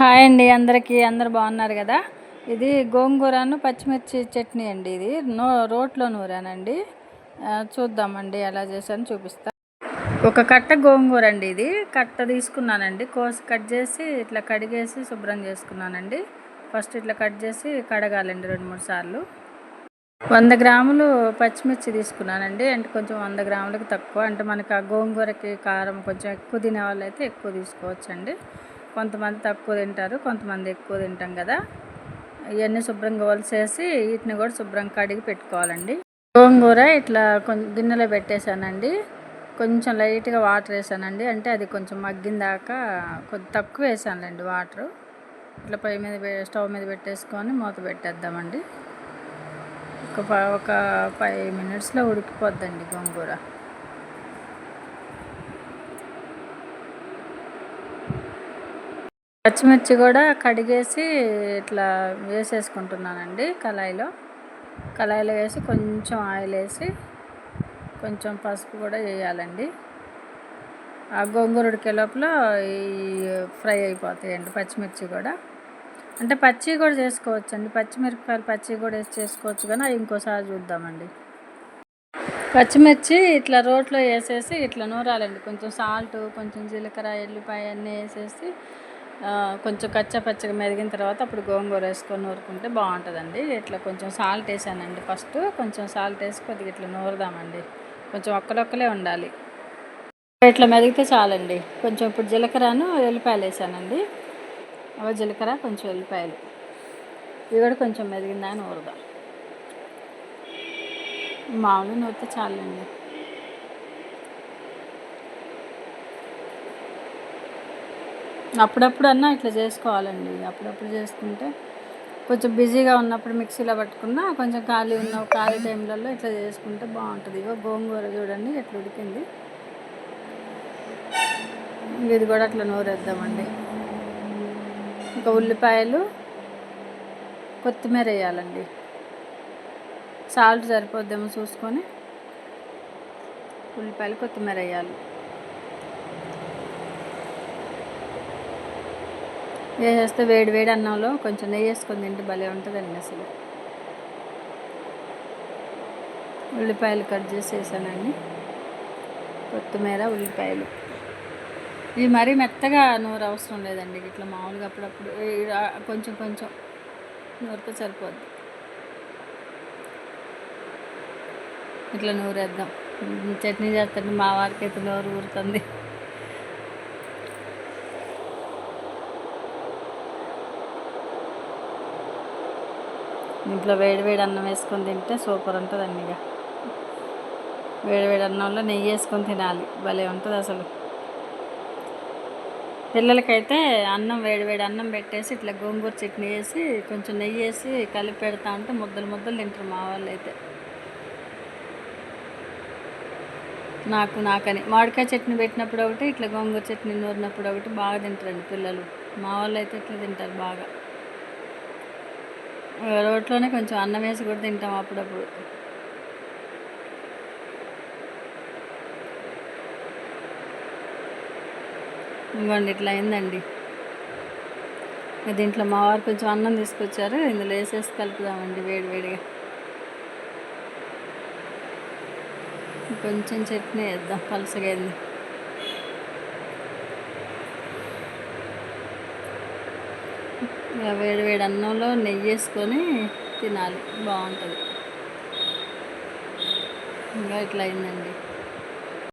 Hi అండి అందరికీ అందరు బాగున్నారు కదా? ఇది గోంగూరను పచ్చిమిర్చి చట్నీ అండి ఇది. నో రోట్లో నూరానండి. చూద్దామండి ఎలా చేశాను చూపిస్తా. ఒక కట్ట గోంగూర అండి ఇది. కట్ట తీసుకున్నానండి. కోసి కట్ చేసి ఇట్లా కడిగేసి శుభ్రం చేసుకున్నానండి. ఫస్ట్ ఇట్లా కట్ చేసి కడగాలండి రెండు మూడు సార్లు. వంద గ్రాములు పచ్చిమిర్చి తీసుకున్నానండి. అంటే కొంచెం వంద గ్రాములకు తక్కువ. అంటే మనకి ఆ గోంగూరకి కారం కొంచెం ఎక్కువ తినే వాళ్ళు అయితే ఎక్కువ తీసుకోవచ్చండి. కొంతమంది తక్కువ తింటారు కొంతమంది ఎక్కువ తింటాం కదా. ఇవన్నీ శుభ్రంగా వలిసేసి వీటిని కూడా శుభ్రంగా కడిగి పెట్టుకోవాలండి. గోంగూర ఇట్లా కొంచెం గిన్నెలో పెట్టేశానండి. కొంచెం లైట్గా వాటర్ వేసానండి. అంటే అది కొంచెం మగ్గిన దాకా కొద్ది తక్కువ వేసానులేండి వాటరు. ఇట్లా పై మీద స్టవ్ మీద పెట్టేసుకొని మూత పెట్టేద్దామండి. ఒక ఒక ఫైవ్ మినిట్స్లో ఉడికిపోద్దండి గోంగూర. పచ్చిమిర్చి కూడా కడిగేసి ఇట్లా వేసేసుకుంటున్నానండి కళాయిలో. కళాయిలో వేసి కొంచెం ఆయిల్ వేసి కొంచెం పసుపు కూడా వేయాలండి. ఆ గోంగూర ఉడికే లోపల ఈ ఫ్రై అయిపోతాయండి పచ్చిమిర్చి కూడా. అంటే పచ్చి కూడా చేసుకోవచ్చు అండి పచ్చిమిరపకాయలు పచ్చి కూడా వేసి చేసుకోవచ్చు కానీ అవి ఇంకోసారి చూద్దామండి. పచ్చిమిర్చి ఇట్లా రోట్లో వేసేసి ఇట్లా నూరాలండి. కొంచెం సాల్ట్ కొంచెం జీలకర్ర ఎల్లిపాయ అన్నీ వేసేసి కొంచెం కచ్చా పచ్చగా మెదిగిన తర్వాత అప్పుడు గోంగూర వేసుకొని నూరుకుంటే బాగుంటుందండి. ఇట్లా కొంచెం సాల్ట్ వేసానండి ఫస్ట్. కొంచెం సాల్ట్ వేసి కొద్దిగా ఇట్లా నూరుదామండి. కొంచెం ఒక్కరొక్కలే ఉండాలి. ఇట్లా మెదిగితే చాలండి. కొంచెం ఇప్పుడు జీలకర్రను వెల్లిపాయలు వేసానండి. అవ జీలకర్ర కొంచెం వెల్లిపాయలు. ఇవి కూడా కొంచెం మెదిగిందా నూరుదాం మామూలు నూరితే చాలండి. అప్పుడప్పుడు అన్నా ఇట్లా చేసుకోవాలండి. అప్పుడప్పుడు చేసుకుంటే కొంచెం బిజీగా ఉన్నప్పుడు మిక్సీలో పట్టుకున్నా కొంచెం ఖాళీ ఉన్న ఖాళీ టైంలలో ఇట్లా చేసుకుంటే బాగుంటుంది. ఇగో గోంగూర చూడండి ఎట్లా ఉడికింది. ఇది కూడా అట్లా నూరేద్దామండి. ఇంకా ఉల్లిపాయలు కొత్తిమీర వేయాలండి. సాల్ట్ సరిపోద్దేమో చూసుకొని ఉల్లిపాయలు కొత్తిమీర వేయాలి. వేసేస్తే వేడి వేడి అన్నంలో కొంచెం నెయ్యి వేసుకొని తింటే భలే ఉంటుందండి అసలు. ఉల్లిపాయలు కట్ చేసి వేసానండి కొత్తిమీర ఉల్లిపాయలు. ఇది మరీ మెత్తగా నూరు అవసరం లేదండి. ఇట్లా మామూలుగా అప్పుడప్పుడు కొంచెం కొంచెం నూరితే సరిపోద్ది. ఇట్లా నూరేద్దాం. చట్నీ చేస్తుంటే మా వారికి అయితే నోరు ఊరుతుంది. ఇంట్లో వేడి వేడి అన్నం వేసుకొని తింటే సూపర్ ఉంటుంది అండి ఇక. వేడి వేడి అన్నంలో నెయ్యి వేసుకొని తినాలి. భలే ఉంటుంది అసలు. పిల్లలకైతే అన్నం వేడి వేడి అన్నం పెట్టేసి ఇట్లా గోంగూర చట్నీ వేసి కొంచెం నెయ్యి వేసి కలిపి పెడతా ఉంటే ముద్దలు ముద్దలు తింటారు మా వాళ్ళు అయితే నాకు నాకని. మామిడికాయ చట్నీ పెట్టినప్పుడు ఒకటి ఇట్లా గోంగూర చట్నీ నూరినప్పుడు ఒకటి బాగా తింటారండి పిల్లలు. మా వాళ్ళు అయితే ఇట్లా తింటారు బాగా. రోట్లోనే కొంచెం అన్నం వేసి కూడా తింటాం అప్పుడప్పుడు. ఇవ్వండి ఇట్లా అయిందండి. దీంట్లో మా వారు కొంచెం అన్నం తీసుకొచ్చారు ఇందులో వేసేసి కలుపుదామండి వేడి వేడిగా. కొంచెం చట్నీ వేద్దాం పలసగా ఇక వేడి వేడి అన్నంలో నెయ్యి వేసుకొని తినాలి. బాగుంటుంది. ఇంకా ఇట్లా అయిందండి.